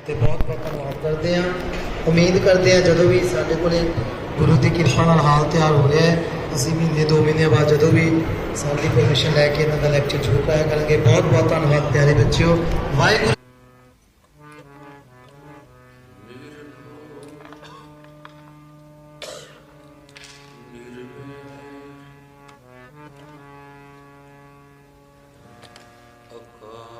ਤੇ ਬਹੁਤ ਬਹੁਤ ਧੰਨਵਾਦ ਕਰਦੇ ਹਾਂ ਉਮੀਦ ਕਰਦੇ ਹਾਂ ਜਦੋਂ ਵੀ ਸਾਡੇ ਕੋਲੇ ਗੁਰੂ ਦੀ ਕਿਰਪਾ ਨਾਲ ਹਾਲ ਤਿਆਰ ਹੋ ਰਿਹਾ ਹੈ ਅਸੀਂ ਮਹੀਨੇ ਦੋ ਮਹੀਨੇ ਬਾਅਦ ਜਦੋਂ ਵੀ ਸਾਡੀ ਪਰਮਿਸ਼ਨ ਲੈ ਕੇ ਇਹਨਾਂ ਦਾ ਲੈਕਚਰ ਜ਼ਰੂਰ ਕਰਾਇਆ ਕਰਾਂਗੇ ਬਹੁਤ ਬਹੁਤ ਧੰਨਵਾਦ ਪਿਆਰੇ ਬੱਚਿਓ ਵਾਹਿਗੁਰੂ ਵਰਨ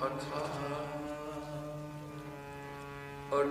og træt og